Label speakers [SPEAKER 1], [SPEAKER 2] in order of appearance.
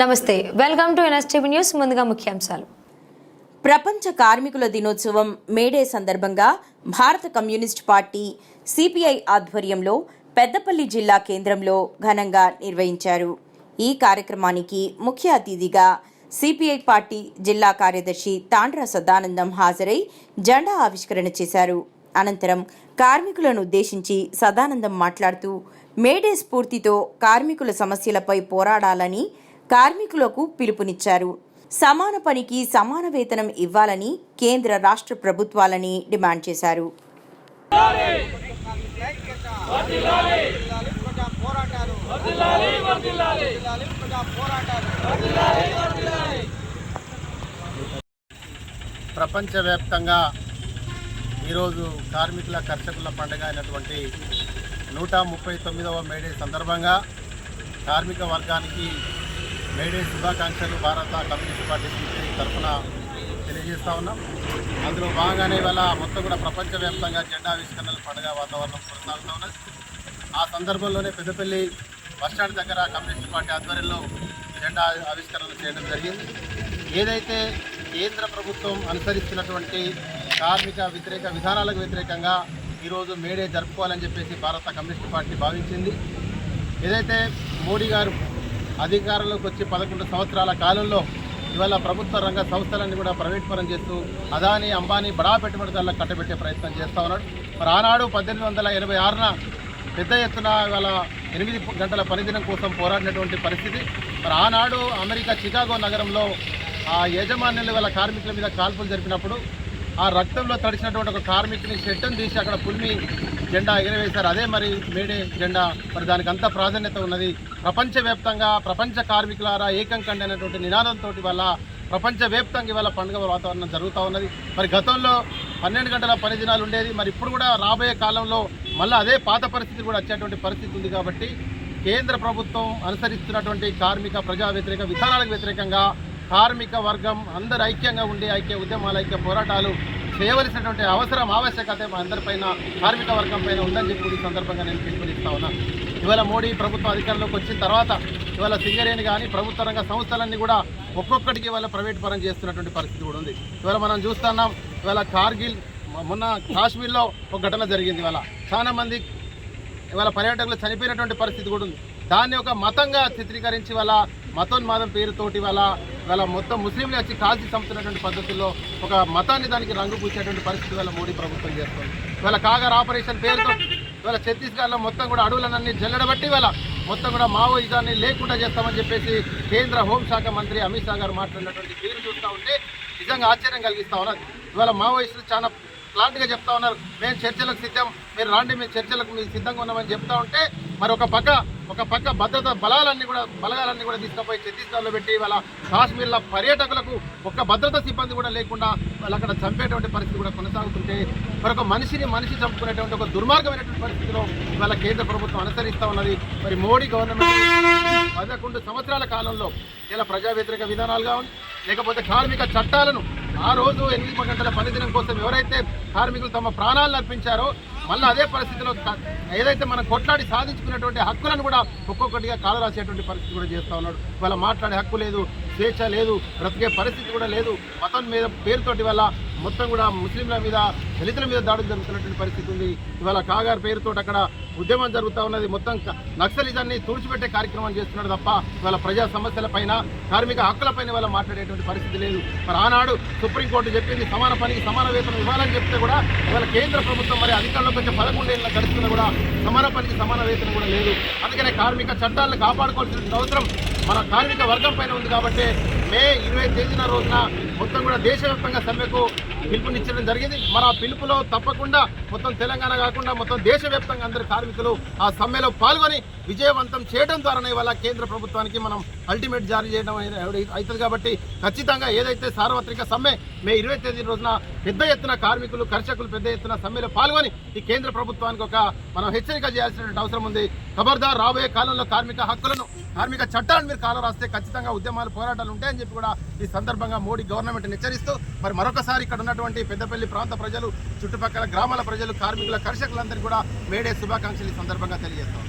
[SPEAKER 1] నమస్తే welcome to NSTV news ముందుగా ముఖ్యాంశాలు.
[SPEAKER 2] ప్రపంచ కార్మికుల దినోత్సవం మేడే సందర్భంగా భారత కమ్యూనిస్ట్ పార్టీ సిపిఐ ఆధ్వర్యంలో పెద్దపల్లి జిల్లా కేంద్రంలో ఘనంగా నిర్వహించారు. ఈ కార్యక్రమానికి ముఖ్య అతిథిగా సిపిఐ పార్టీ జిల్లా కార్యదర్శి తాండ్ర సదానందం హాజరై జెండా ఆవిష్కరణ చేశారు. అనంతరం కార్మికులను ఉద్దేశించి సదానందం మాట్లాడుతూ మేడే స్ఫూర్తితో కార్మికుల సమస్యలపై పోరాడాలని కార్మికులకు పిలుపునిచ్చారు. సమాన పనికి సమాన వేతనం ఇవ్వాలని కేంద్ర రాష్ట్ర ప్రభుత్వాలని డిమాండ్ చేశారు.
[SPEAKER 3] ప్రపంచవ్యాప్తంగా ఈరోజు కార్మికుల కర్షకుల పండుగ అయినటువంటి నూట ముప్పై తొమ్మిదవ మేడే సందర్భంగా కార్మిక వర్గానికి మేడే శుభాకాంక్షలు భారత కమ్యూనిస్ట్ పార్టీ సిపిఐ తరఫున తెలియజేస్తా ఉన్నాం. అందులో భాగంగానే ఇవాళ మొత్తం కూడా ప్రపంచవ్యాప్తంగా జెండావిష్కరణల పండుగ వాతావరణం కొనసాగుతూ ఉన్నది ఆ సందర్భంలోనే పెద్దపల్లి బస్టాండ్ దగ్గర కమ్యూనిస్ట్ పార్టీ ఆధ్వర్యంలో జెండా ఆవిష్కరణలు చేయడం జరిగింది. ఏదైతే కేంద్ర ప్రభుత్వం అనుసరిస్తున్నటువంటి కార్మిక వ్యతిరేక విధానాలకు వ్యతిరేకంగా ఈరోజు మేడే జరుపుకోవాలని చెప్పేసి భారత కమ్యూనిస్ట్ పార్టీ భావించింది. ఏదైతే మోడీ గారు అధికారంలోకి వచ్చి పదకొండు సంవత్సరాల కాలంలో ఇవాళ ప్రభుత్వ రంగ సంస్థలన్నీ కూడా ప్రైవేట్ పరం చేస్తూ అదాని అంబానీ బడా పెట్టుబడిదారులకు కట్టబెట్టే ప్రయత్నం చేస్తూ ఉన్నాడు. మరి ఆనాడు పద్దెనిమిది వందల ఎనభై ఆరున పెద్ద ఎత్తున ఇవాళ ఎనిమిది గంటల పనిదినం కోసం పోరాడినటువంటి పరిస్థితి. మరి ఆనాడు అమెరికా చికాగో నగరంలో ఆ యజమానులు వాళ్ళ కార్మికుల మీద కాల్పులు జరిపినప్పుడు ఆ రక్తంలో తడిచినటువంటి ఒక కార్మికుని చెట్టును తీసి అక్కడ పుల్మి జెండా ఎగరవేశారు. అదే మరి మేడే జెండా. మరి దానికి అంత ప్రాధాన్యత ఉన్నది. ప్రపంచవ్యాప్తంగా ప్రపంచ కార్మికులారా ఏకం కండి అనేటువంటి నినాదంతో వల్ల ప్రపంచవ్యాప్తంగా ఇవాళ పండుగ వాతావరణం జరుగుతూ ఉన్నది. మరి గతంలో పన్నెండు గంటల పని దినాలు ఉండేది. మరి ఇప్పుడు కూడా రాబోయే కాలంలో మళ్ళీ అదే పాత పరిస్థితి కూడా వచ్చేటువంటి పరిస్థితి ఉంది కాబట్టి కేంద్ర ప్రభుత్వం అనుసరిస్తున్నటువంటి కార్మిక ప్రజా వ్యతిరేక విధానాలకు వ్యతిరేకంగా కార్మిక వర్గం అందరు ఐక్యంగా ఉండి ఐక్య ఉద్యమాలు ఐక్య పోరాటాలు చేయవలసినటువంటి అవసరం ఆవశ్యకత మా అందరిపైన కార్మిక వర్గం పైన ఉందని చెప్పి ఈ సందర్భంగా నేను పిలుపునిస్తా ఉన్నా. ఇవాళ మోడీ ప్రభుత్వం అధికారంలోకి వచ్చిన తర్వాత ఇవాళ సింగరేణి కానీ ప్రభుత్వ రంగ సంస్థలన్నీ కూడా ఒక్కొక్కటికి ఇవాళ ప్రైవేట్ పరం చేస్తున్నటువంటి పరిస్థితి కూడా ఉంది. ఇవాళ మనం చూస్తున్నాం ఇవాళ కార్గిల్ మొన్న కాశ్మీర్లో ఒక ఘటన జరిగింది ఇవాళ. చాలామంది ఇవాళ పర్యాటకులు చనిపోయినటువంటి పరిస్థితి కూడా ఉంది. దాన్ని ఒక మతంగా చిత్రీకరించి వాళ్ళ మతోన్మాదం పేరుతోటి వాళ్ళ వాళ్ళ మొత్తం ముస్లింలు వచ్చి కాల్చి చంపుతున్నటువంటి పద్ధతుల్లో ఒక మతాన్ని దానికి రంగు పూసేటువంటి పరిస్థితి వల్ల మోడీ ప్రభుత్వం చేస్తుంది. ఇవాళ కాగర్ ఆపరేషన్ పేరుతో ఇవాళ ఛత్తీస్గఢ్లో మొత్తం కూడా అడవులన్నీ జల్లడబట్టి ఇవాళ మొత్తం కూడా మావోయిజాన్ని లేకుండా చేస్తామని చెప్పేసి కేంద్ర హోంశాఖ మంత్రి అమిత్ షా గారు మాట్లాడినటువంటి తీరు చూస్తూ ఉంటే నిజంగా ఆశ్చర్యం కలిగిస్తా ఉన్నారు. ఇవాళ మావోయిస్టులు చాలా క్లాంట్గా చెప్తా ఉన్నారు. మేము చర్చలకు సిద్ధం మీరు రాండి మేము చర్చలకు మేము సిద్ధంగా ఉన్నామని చెప్తా ఉంటే మరి ఒక పక్క ఒక పక్క భద్రత బలాలన్నీ కూడా బలగాలన్నీ కూడా తీసుకుపోయి ఛత్తీస్గఢ్లో పెట్టి వాళ్ళ కాశ్మీర్లో పర్యాటకులకు ఒక్క భద్రత సిబ్బంది కూడా లేకుండా వాళ్ళు అక్కడ చంపేటువంటి పరిస్థితి కూడా కొనసాగుతుంటే మరి ఒక మనిషిని మనిషి చంపుకునేటువంటి ఒక దుర్మార్గమైనటువంటి పరిస్థితిలో ఇవాళ కేంద్ర ప్రభుత్వం అనుసరిస్తూ ఉన్నది. మరి మోడీ గవర్నమెంట్ పదకొండు సంవత్సరాల కాలంలో ఇలా ప్రజా వ్యతిరేక విధానాలు కావాలి లేకపోతే కార్మిక చట్టాలను ఆ రోజు ఎనిమిది గంటల పనిదినం కోసం ఎవరైతే కార్మికులు తమ ప్రాణాలను అర్పించారో మళ్ళీ అదే పరిస్థితిలో ఏదైతే మనం కొట్లాడి సాధించుకున్నటువంటి హక్కులను కూడా ఒక్కొక్కటిగా కాలరాసేటువంటి పరిస్థితి కూడా చేస్తూ ఉన్నాడు. వాళ్ళ మాట్లాడే హక్కు లేదు స్వేచ్ఛ లేదు బ్రతికే పరిస్థితి కూడా లేదు. మతం మీద పేరుతోటి వల్ల మొత్తం కూడా ముస్లింల మీద దళితుల మీద దాడులు జరుగుతున్నటువంటి పరిస్థితి ఉంది. ఇవాళ కాగారు పేరుతో అక్కడ ఉద్యమం జరుగుతూ ఉన్నది. మొత్తం నక్సలిజాన్ని తుడిచిపెట్టే కార్యక్రమం చేస్తున్నాడు తప్ప ఇవాళ ప్రజా సమస్యల పైన కార్మిక హక్కుల పైన ఇవాళ మాట్లాడేటువంటి పరిస్థితి లేదు. మరి ఆనాడు సుప్రీంకోర్టు చెప్పింది సమాన పనికి సమాన వేతనం ఇవ్వాలని చెప్తే కూడా ఇవాళ కేంద్ర ప్రభుత్వం మరి అధికారంలోకి వచ్చే పదకొండేళ్ళ గడుస్తున్నా కూడా సమాన పనికి సమాన వేతనం కూడా లేదు. అందుకనే కార్మిక చట్టాలను కాపాడుకోవాల్సిన అవసరం మన కార్మిక వర్గం పైన ఉంది కాబట్టి మే ఇరవై తేదీన రోజున మొత్తం కూడా దేశవ్యాప్తంగా సమ్మెకు పిలుపునిచ్చడం జరిగింది. మన పిలుపులో తప్పకుండా మొత్తం తెలంగాణ కాకుండా మొత్తం దేశవ్యాప్తంగా అందరి కార్మికులు ఆ సమ్మెలో పాల్గొని విజయవంతం చేయడం ద్వారానే ఇవాళ కేంద్ర ప్రభుత్వానికి మనం అల్టిమేట్ జారీ చేయడం అవుతుంది కాబట్టి ఖచ్చితంగా ఏదైతే సార్వత్రిక సమ్మె మే ఇరవై తేదీ రోజున పెద్ద ఎత్తున కార్మికులు కర్షకులు పెద్ద ఎత్తున సమ్మెలో పాల్గొని ఈ కేంద్ర ప్రభుత్వానికి ఒక మనం హెచ్చరిక చేయాల్సినటువంటి అవసరం ఉంది. ఖబర్దార్ రాబోయే కాలంలో కార్మిక హక్కులను కార్మిక చట్టాలను మీరు కాలం రాస్తే ఖచ్చితంగా ఉద్యమాలు పోరాటాలు ఉంటాయని చెప్పి కూడా ఈ సందర్భంగా మోడీ గవర్నమెంట్ హెచ్చరిస్తూ మరి మరొకసారి ఇక్కడ ఉన్నటువంటి పెద్దపల్లి ప్రాంత ప్రజలు చుట్టుపక్కల గ్రామాల ప్రజలు కార్మికుల కర్షకులందరికీ కూడా మేడే శుభాకాంక్షలు ఈ సందర్భంగా తెలియజేస్తాం.